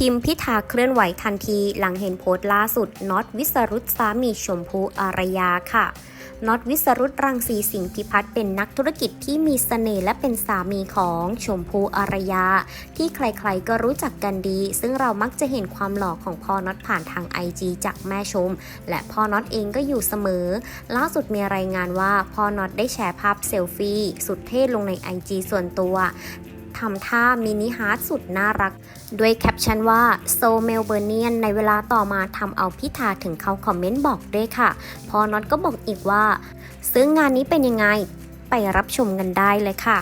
ทิมพิธาเคลื่อนไหวทันทีหลังเห็นโพสต์ล่าสุดน็อตวิสรุตสามีชมพูอารยาค่ะน็อตวิสรุตรังสีสิงห์พิพัฒน์เป็นนักธุรกิจที่มีเสน่ห์และเป็นสามีของชมพูอารยา ที่ใครๆก็รู้จักกันดี ซึ่งเรามักจะเห็นความหล่อของพ่อน็อตผ่านทางไอจจากแม่ชม และพ่อน็อตเองก็อยู่เสมอ ล่าสุดมีรายงานว่าพ่อน็อตได้แชร์ภาพเซลฟี่สุดเท่ลงในไอจส่วนตัว ทำท่ามินิฮาร์ดสุดน่ารัก ด้วยแคปชั่นว่าโซเมลเบอร์เนียนในเวลาต่อมาทำเอาพิธาถึงเขาคอมเมนต์บอกด้วยค่ะ พอน็อตก็บอกอีกว่า ซึ่งงานนี้เป็นยังไงไปรับชมกันได้เลยค่ะ